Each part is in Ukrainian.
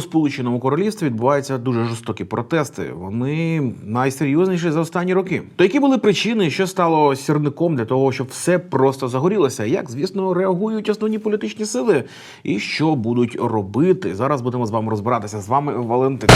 У Сполученому Королівстві відбуваються дуже жорстокі протести. Вони найсерйозніші за останні роки. То які були причини, що стало сірником для того, щоб все просто загорілося? Як звісно реагують основні політичні сили, і що будуть робити? Зараз будемо з вами розбиратися. З вами Валентин.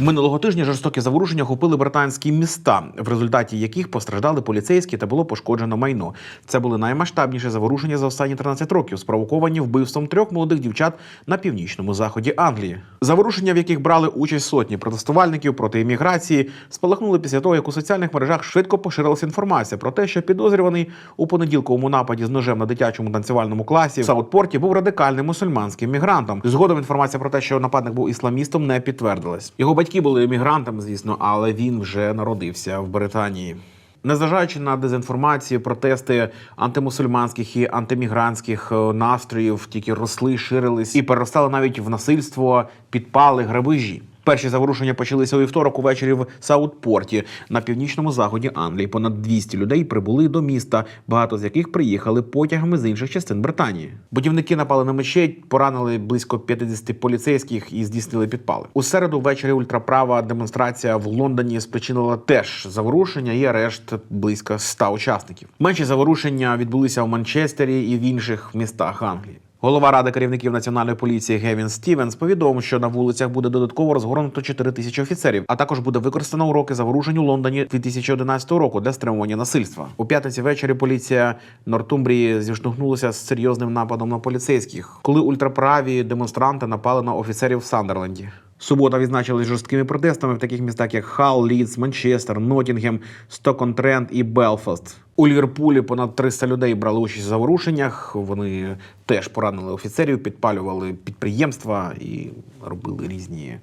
Минулого тижня жорстокі заворушення охопили британські міста, в результаті яких постраждали поліцейські та було пошкоджено майно. Це були наймасштабніші заворушення за останні 13 років, спровоковані вбивством трьох молодих дівчат на північному заході Англії. Заворушення, в яких брали участь сотні протестувальників проти імміграції, спалахнули після того, як у соціальних мережах швидко поширилася інформація про те, що підозрюваний у понеділковому нападі з ножем на дитячому танцювальному класі в Саутпорті був радикальним мусульманським мігрантом. Згодом інформація про те, що нападник був ісламістом, не підтвердилась. Його батьки були емігрантами, звісно, але він вже народився в Британії. Незважаючи на дезінформацію, протести антимусульманських і антимігрантських е, настроїв тільки росли, ширились і переростали навіть в насильство, підпали, грабежі. Перші заворушення почалися у вівторок увечері в Саутпорті на північному заході Англії. Понад 200 людей прибули до міста, багато з яких приїхали потягами з інших частин Британії. Будівники напали на мечеть, поранили близько 50 поліцейських і здійснили підпали. У середу ввечері ультраправа демонстрація в Лондоні спричинила теж заворушення і арешт близько 100 учасників. Менші заворушення відбулися в Манчестері і в інших містах Англії. Голова ради керівників національної поліції Гевін Стівенс повідомив, що на вулицях буде додатково розгорнуто 4 тисячі офіцерів, а також буде використано уроки заворушень у Лондоні 2011 року для стримування насильства. У п'ятниці ввечері поліція Нортумбрії зіштовхнулася з серйозним нападом на поліцейських, коли ультраправі демонстранти напали на офіцерів в Сандерленді. Субота відзначилась жорсткими протестами в таких містах, як Хал, Лідс, Манчестер, Ноттінгем, Стокон-Тренд і Белфаст. У Ліверпулі понад 300 людей брали участь у заворушеннях. Вони теж поранили офіцерів, підпалювали підприємства і робили різні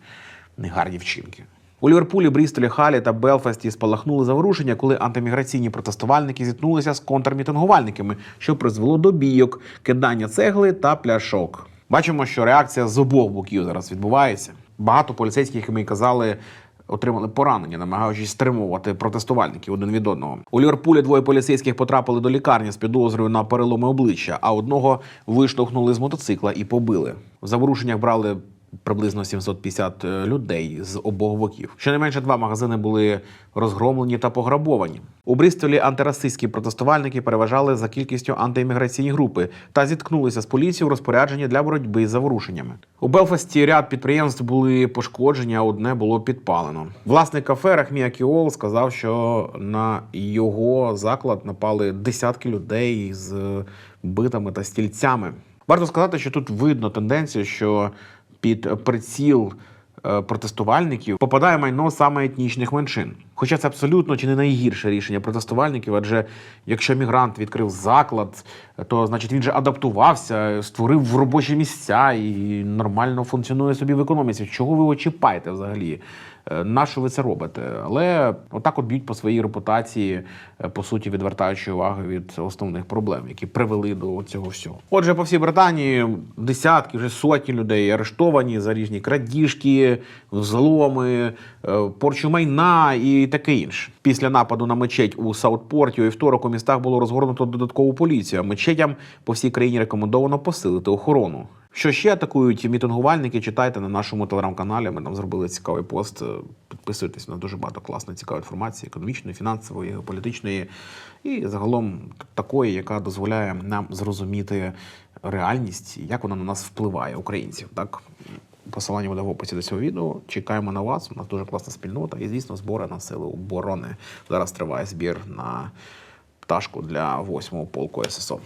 негарні вчинки. У Ліверпулі, Брістолі, Халі та Белфасті спалахнули заворушення, коли антиміграційні протестувальники зіткнулися з контрмітингувальниками, що призвело до бійок, кидання цегли та пляшок. Бачимо, що реакція з обох боків зараз відбувається. Багато поліцейських, ми казали, отримали поранення, намагаючись стримувати протестувальників один від одного. У Ліверпулі двоє поліцейських потрапили до лікарні з підозрою на переломи обличчя, а одного виштовхнули з мотоцикла і побили. В заворушеннях брали приблизно 750 людей з обох боків. Щонайменше два магазини були розгромлені та пограбовані. У Брістолі антирасистські протестувальники переважали за кількістю антиімміграційні групи та зіткнулися з поліцією в розпорядженні для боротьби з заворушеннями. У Белфасті ряд підприємств були пошкоджені, а одне було підпалено. Власник кафе Рахмія Кіол сказав, що на його заклад напали десятки людей з битами та стільцями. Варто сказати, що тут видно тенденцію, що під приціл е, протестувальників попадає майно саме етнічних меншин. Хоча це абсолютно чи не найгірше рішення протестувальників, адже якщо мігрант відкрив заклад, то значить він же адаптувався, створив робочі місця і нормально функціонує собі в економіці. Чого ви очіпаєте взагалі? Е, На що ви це робите? Але отак от б'ють по своїй репутації, е, по суті, відвертаючи увагу від основних проблем, які привели до цього всього. Отже, по всій Британії десятки, вже сотні людей арештовані за різні крадіжки, взломи, е, порчу майна і таке інше. Після нападу на мечеть у Саутпорті у вівторок у містах було розгорнуто додаткову поліцію. Мечетям по всій країні рекомендовано посилити охорону. Що ще атакують мітингувальники? Читайте на нашому телеграм-каналі. Ми там зробили цікавий пост. Підписуйтесь на дуже багато класної цікавої інформації, економічної, фінансової, геополітичної і загалом такої, яка дозволяє нам зрозуміти реальність, як вона на нас впливає, українців. Так посилання буде в описі до цього відео. Чекаємо на вас. У нас дуже класна спільнота і, звісно, збори на сили оборони. Зараз триває збір на пташку для 8-го полку ССО.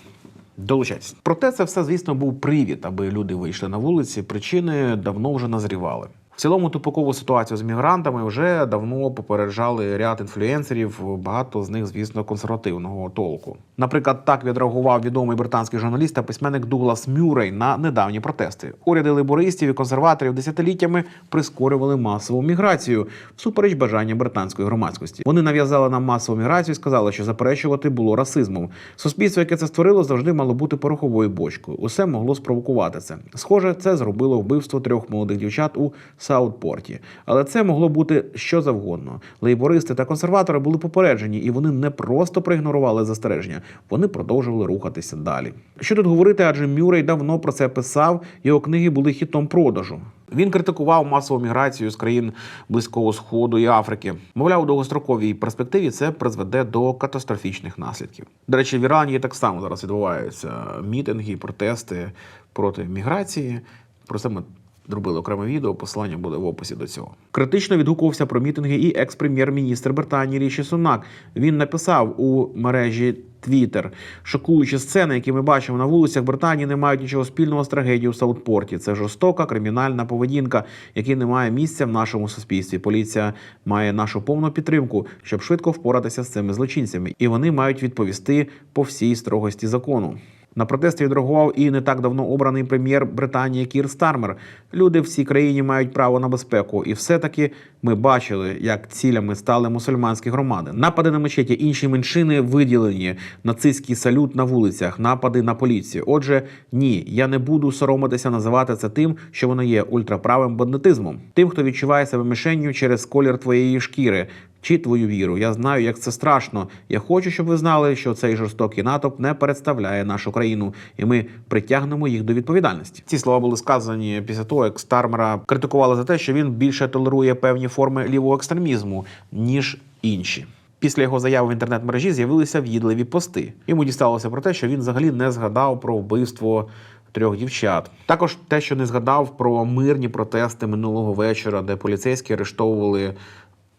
Долучайтесь. Проте це все, звісно, був привід, аби люди вийшли на вулиці. Причини давно вже назрівали. В цілому тупикову ситуацію з мігрантами вже давно попереджали ряд інфлюенсерів, багато з них, звісно, консервативного толку. Наприклад, так відреагував відомий британський журналіст та письменник Дуглас Мюррей на недавні протести. Уряди лейбористів і консерваторів десятиліттями прискорювали масову міграцію всупереч бажання британської громадськості. Вони нав'язали нам масову міграцію і сказали, що заперечувати було расизмом. Суспільство, яке це створило, завжди мало бути пороховою бочкою. Усе могло спровокувати це. Схоже, це зробило вбивство трьох молодих дівчат у Саутпорті. Але це могло бути що завгодно. Лейбористи та консерватори були попереджені, і вони не просто проігнорували застереження, вони продовжували рухатися далі. Що тут говорити, адже Мюррей давно про це писав. Його книги були хітом продажу. Він критикував масову міграцію з країн Близького Сходу і Африки. Мовляв, у довгостроковій перспективі це призведе до катастрофічних наслідків. До речі, в Ірані так само зараз відбуваються мітинги, протести проти міграції. Про це ми зробили окреме відео. Посилання буде в описі до цього. Критично відгукувався про мітинги і екс-прем'єр-міністр Британії Ріші Сунак. Він написав у мережі Твіттер. Шокуючі сцени, які ми бачимо на вулицях Британії, не мають нічого спільного з трагедією в Саутпорті. Це жорстока кримінальна поведінка, якій не має місця в нашому суспільстві. Поліція має нашу повну підтримку, щоб швидко впоратися з цими злочинцями, і вони мають відповісти по всій строгості закону. На протести відреагував і не так давно обраний прем'єр Британії Кір Стармер. Люди в цій країні мають право на безпеку, і все-таки ми бачили, як цілями стали мусульманські громади. Напади на мечеті, інші меншини виділені, нацистський салют на вулицях, напади на поліцію. Отже, ні, я не буду соромитися називати це тим, що воно є ультраправим бандитизмом. Тим, хто відчуває себе мішенню через колір твоєї шкіри. Чи твою віру, я знаю, як це страшно. Я хочу, щоб ви знали, що цей жорстокий натовп не представляє нашу країну, і ми притягнемо їх до відповідальності. Ці слова були сказані після того, як Стармера критикували за те, що він більше толерує певні форми лівого екстремізму ніж інші. Після його заяви в інтернет-мережі з'явилися в'їдливі пости. Йому дісталося про те, що він взагалі не згадав про вбивство трьох дівчат. Також те, що не згадав про мирні протести минулого вечора, де поліцейські арештовували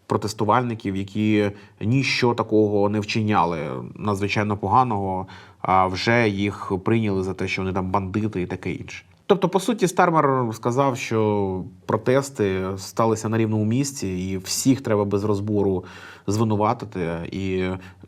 протестувальників, які ніщо такого не вчиняли надзвичайно поганого, а вже їх прийняли за те, що вони там бандити і таке інше. Тобто, по суті, Стармер сказав, що протести сталися на рівному місці, і всіх треба без розбору звинуватити, і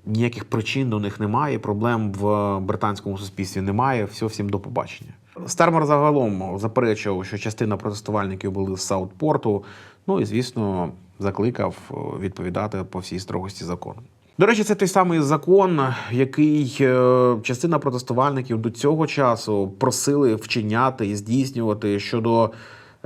ніяких причин до них немає. Проблем в британському суспільстві немає. Все, всім до побачення. Стармер загалом заперечував, що частина протестувальників були з Саутпорту. Ну і звісно, закликав відповідати по всій строгості закону. До речі, це той самий закон, який е, частина протестувальників до цього часу просили вчиняти і здійснювати щодо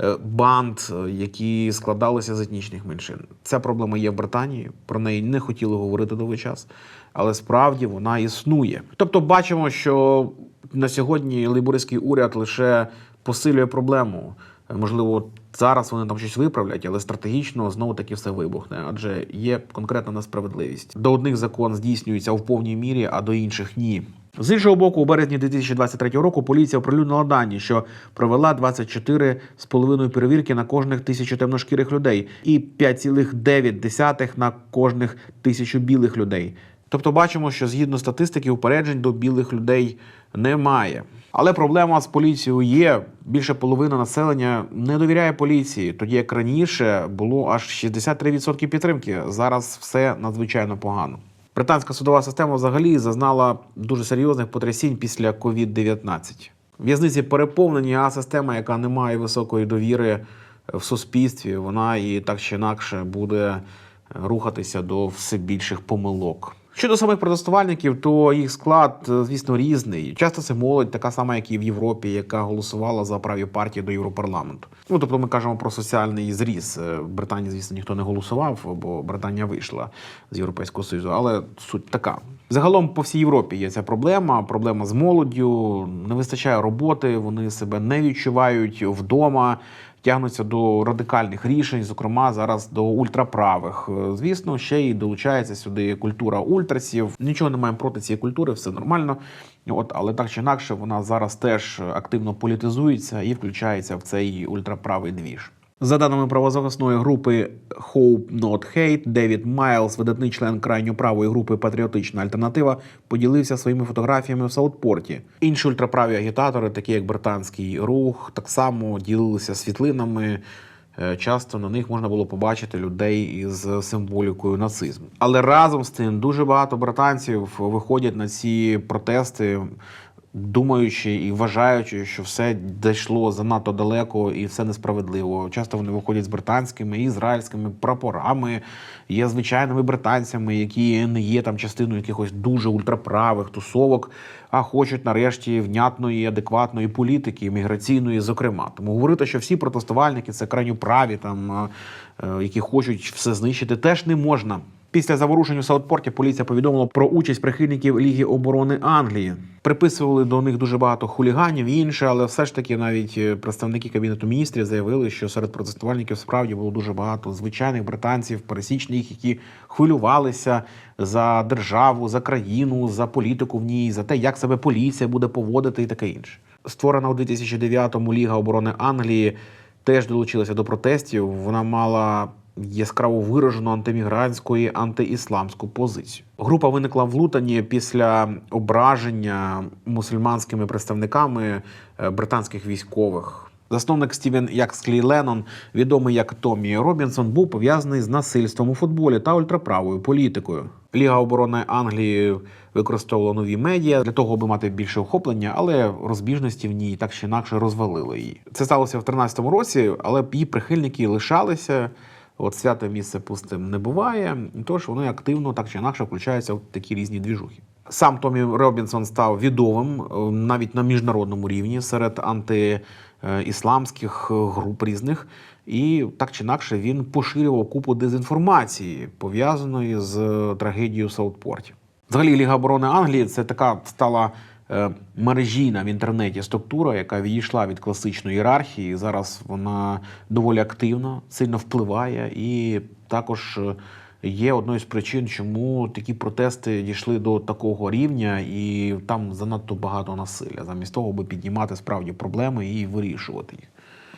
е, банд, е, які складалися з етнічних меншин. Ця проблема є в Британії. Про неї не хотіли говорити довгий час, але справді вона існує. Тобто, бачимо, що на сьогодні лейбористський уряд лише посилює проблему. Можливо, зараз вони там щось виправлять, але стратегічно знову таки все вибухне, адже є конкретна несправедливість. До одних закон здійснюється в повній мірі, а до інших ні. З іншого боку, у березні 2023 року поліція оприлюднила дані, що провела 24,5 перевірки на кожних тисячу темношкірих людей і 5,9 на кожних тисячу білих людей. Тобто бачимо, що згідно статистики упереджень до білих людей немає. Але проблема з поліцією є. Більше половина населення не довіряє поліції, тоді як раніше було аж 63% підтримки. Зараз все надзвичайно погано. Британська судова система взагалі зазнала дуже серйозних потрясінь після COVID-19. В'язниці переповнені, а система, яка не має високої довіри в суспільстві, вона і так чи інакше буде рухатися до все більших помилок. Щодо самих протестувальників, то їх склад, звісно, різний. Часто це молодь, така сама, як і в Європі, яка голосувала за праві партії до Європарламенту. Ну тобто, ми кажемо про соціальний зріз. В Британії, звісно, ніхто не голосував, бо Британія вийшла з Європейського Союзу. Але суть така. Загалом по всій Європі є ця проблема. Проблема з молоддю, не вистачає роботи, вони себе не відчувають вдома. Тягнуться до радикальних рішень, зокрема зараз до ультраправих. Звісно, ще й долучається сюди культура ультрасів. Нічого не маємо проти цієї культури, все нормально. От, але так чи інакше, вона зараз теж активно політизується і включається в цей ультраправий двіж. За даними правозахисної групи Hope Not Hate, Девід Майлз, видатний член крайньо правої групи Патріотична альтернатива, поділився своїми фотографіями в Саутпорті. Інші ультраправі агітатори, такі як британський рух, так само ділилися світлинами. Е, Часто на них можна було побачити людей із символікою нацизму. Але разом з тим дуже багато британців виходять на ці протести думаючи і вважаючи, що все дійшло занадто далеко і все несправедливо. Часто вони виходять з британськими і ізраїльськими прапорами, є звичайними британцями, які не є там частиною якихось дуже ультраправих тусовок, а хочуть нарешті внятної, адекватної політики, міграційної, зокрема. Тому говорити, що всі протестувальники це крайньо праві, там е, е, які хочуть все знищити, теж не можна. Після заворушень у Саутпорті поліція повідомила про участь прихильників Ліги оборони Англії. Приписували до них дуже багато хуліганів і інше, але все ж таки навіть е, представники кабінету міністрів заявили, що серед протестувальників справді було дуже багато звичайних британців, пересічних, які хвилювалися за державу, за країну, за політику в ній, за те, як себе поліція буде поводити, і таке інше. Створена у 2009-му Ліга оборони Англії теж долучилася до протестів. Вона мала яскраво виражену антимігрантську і антиісламську позицію. Група виникла в Лутані після ображення мусульманськими представниками е, британських військових. Засновник Стівен Яксклі Леннон, відомий як Томі Робінсон, був пов'язаний з насильством у футболі та ультраправою політикою. Ліга оборони Англії використовувала нові медіа для того, аби мати більше охоплення, але розбіжності в ній так чи інакше розвалили її. Це сталося в 13-му році, але її прихильники лишалися. От святе місце пустим не буває, тож вони активно так чи інакше включаються в такі різні двіжухи. Сам Томі Робінсон став відомим е, навіть на міжнародному рівні серед антиісламських груп різних, і так чи інакше він поширював купу дезінформації, пов'язаної з трагедією в Саутпорті. Взагалі, Ліга оборони Англії це така стала е, мережійна в інтернеті структура, яка відійшла від класичної ієрархії. Зараз вона доволі активно, сильно впливає, і також е, є одною з причин, чому такі протести дійшли до такого рівня, і там занадто багато насилля, замість того, аби піднімати справді проблеми і вирішувати їх.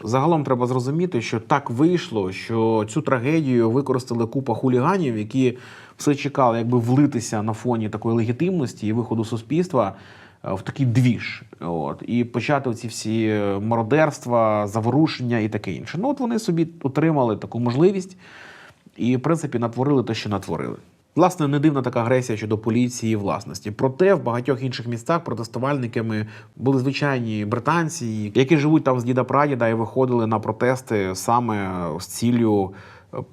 Загалом треба зрозуміти, що так вийшло, що цю трагедію використали купа хуліганів, які все чекали, якби влитися на фоні такої легітимності і виходу суспільства е, в такий двіж. От, і почати ці всі мародерства, заворушення і таке інше. Ну от вони собі отримали таку можливість і, в принципі, натворили те, що натворили. Власне, не дивна така агресія щодо поліції і власності. Проте в багатьох інших містах протестувальниками були звичайні британці, які живуть там з діда прадіда і виходили на протести саме з ціллю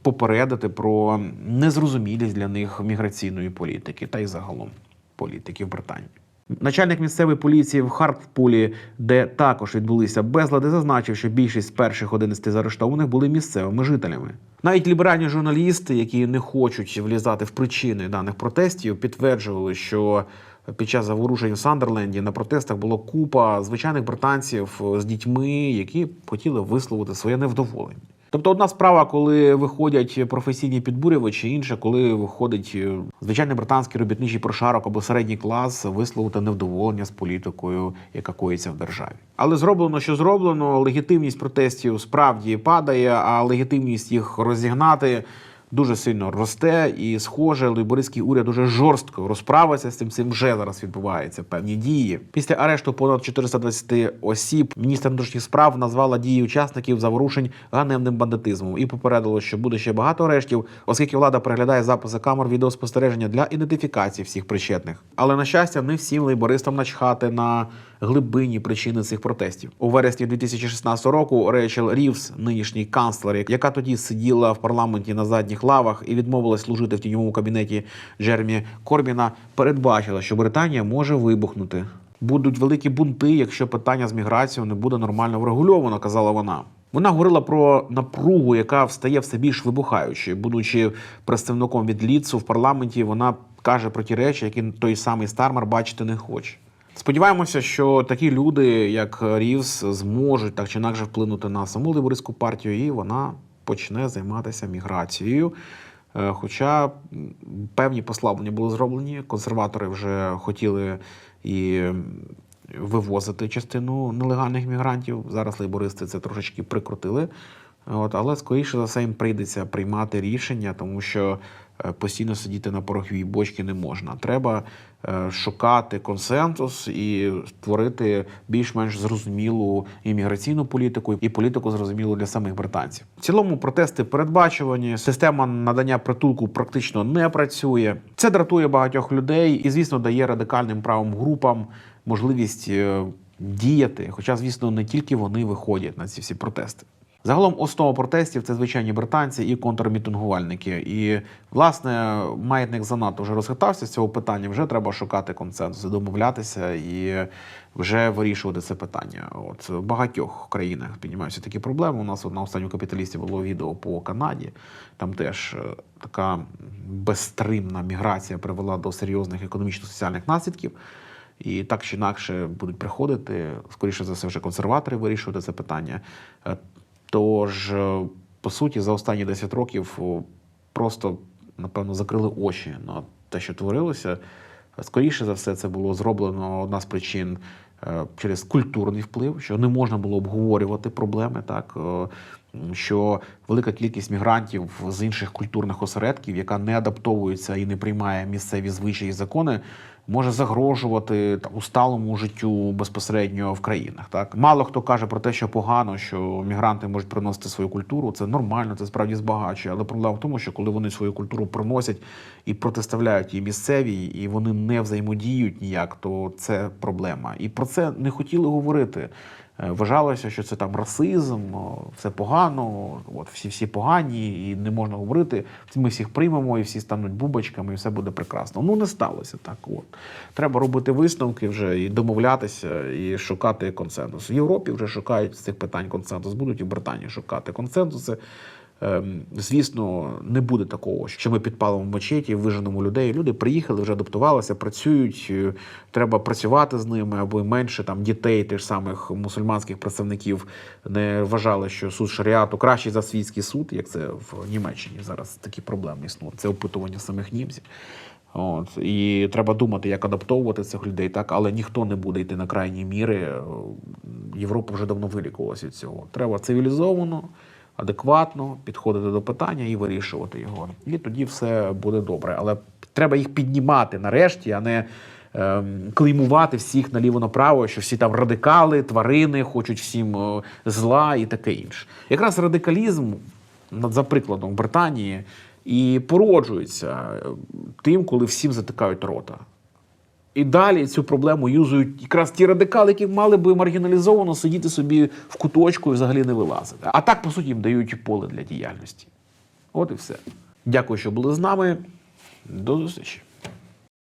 попередити про незрозумілість для них міграційної політики та й загалом політики в Британії. Начальник місцевої поліції в Хартпулі, де також відбулися безлади, зазначив, що більшість перших 11 заарештованих були місцевими жителями. Навіть ліберальні журналісти, які не хочуть влізати в причини даних протестів, підтверджували, що під час заворушень у Сандерленді на протестах було купа звичайних британців з дітьми, які хотіли висловити своє невдоволення. Тобто, одна справа, коли виходять професійні підбурювачі, інша, коли виходить е, звичайний британський робітничий прошарок або середній клас висловити невдоволення з політикою, яка коїться в державі. Але зроблено, що зроблено, легітимність протестів справді падає, а легітимність їх розігнати. Дуже сильно росте, і, схоже, лейбористський уряд дуже жорстко розправиться з цим. Цим вже зараз відбуваються певні дії. Після арешту понад 420 осіб міністр внутрішніх справ назвала дії учасників заворушень ганебним бандитизмом і попередило, що буде ще багато арештів, оскільки влада переглядає записи камер відеоспостереження для ідентифікації всіх причетних. Але на щастя, не всім лейбористам начхати на глибинні причини цих протестів. У вересні 2016 року Рейчел Рівс, нинішній канцлер, яка тоді сиділа в парламенті на задніх лавах і відмовилась служити в тіньовому кабінеті Джермі Корбіна, передбачила, що Британія може вибухнути. Будуть великі бунти, якщо питання з міграцією не буде нормально врегульовано, казала вона. Вона говорила про напругу, яка встає все більш вибухаючою. Будучи представником від Ліцу в парламенті, вона каже про ті речі, які той самий Стармер бачити не хоче. Сподіваємося, що такі люди, як Рівс, зможуть так чи інакше вплинути на саму либористську партію, і вона почне займатися міграцією. Е, Хоча певні послаблення були зроблені, консерватори вже хотіли і вивозити частину нелегальних мігрантів. Зараз лейбористи це трошечки прикрутили. От, але скоріше за все їм прийдеться приймати рішення, тому що е, постійно сидіти на пороховій бочці не можна. Треба е, шукати консенсус і створити більш-менш зрозумілу імміграційну політику і політику зрозумілу для самих британців. В цілому протести передбачувані. Система надання притулку практично не працює. Це дратує багатьох людей і, звісно, дає радикальним правим групам можливість е, діяти. Хоча, звісно, не тільки вони виходять на ці всі протести. Загалом основа протестів це звичайні британці і контрмітингувальники. І власне маятник занадто вже розхитався з цього питання. Вже треба шукати консенсус, домовлятися і вже вирішувати це питання. От в багатьох країнах піднімаються такі проблеми. У нас на останньому капіталісті було відео по Канаді. Там теж е, така безстримна міграція привела до серйозних економічно-соціальних наслідків. І так чи інакше будуть приходити, скоріше за все, вже консерватори вирішувати це питання. Е, Тож, е, по суті, за останні 10 років просто, напевно, закрили очі на те, що творилося. Скоріше за все, це було зроблено одна з причин е, через культурний вплив, що не можна було обговорювати проблеми, так е, що велика кількість мігрантів з інших культурних осередків, яка не адаптовується і не приймає місцеві звичаї і закони, може загрожувати там, усталому життю безпосередньо в країнах. Так мало хто каже про те, що погано, що мігранти можуть приносити свою культуру. Це нормально, це справді збагачує. Але проблема в тому, що коли вони свою культуру приносять і протиставляють її місцевій, і вони не взаємодіють ніяк, то це проблема. І про це не хотіли говорити. Е, Вважалося, що це там расизм, все погано, от всі всі погані, і не можна говорити. Ми всіх приймемо, і всі стануть бубочками, і все буде прекрасно. Ну не сталося так. От треба робити висновки вже і домовлятися, і шукати консенсус. В Європі вже шукають з цих питань консенсус. Будуть і в Британії шукати консенсуси. Ем, Звісно, не буде такого, що ми підпалимо мечеті, виженемо людей. Люди приїхали, вже адаптувалися, працюють. е, Треба працювати з ними, аби менше там дітей, тих самих мусульманських представників не вважали, що суд шаріату кращий за світський суд, як це в Німеччині зараз такі проблеми існують. Це опитування самих німців. От і треба думати, як адаптовувати цих людей, так але ніхто не буде йти на крайні міри. Е, Європа вже давно вилікувалася від цього. Треба цивілізовано, адекватно підходити до питання і вирішувати його. І тоді все буде добре. Але треба їх піднімати нарешті, а не ем, клеймувати всіх наліво-направо, що всі там радикали, тварини, хочуть всім е, зла і таке інше. Якраз радикалізм, за прикладом Британії, і породжується е, тим, коли всім затикають рота. І далі цю проблему юзують якраз ті радикали, які мали би маргіналізовано сидіти собі в куточку і взагалі не вилазити. А так, по суті, їм дають поле для діяльності. От і все. Дякую, що були з нами. До зустрічі.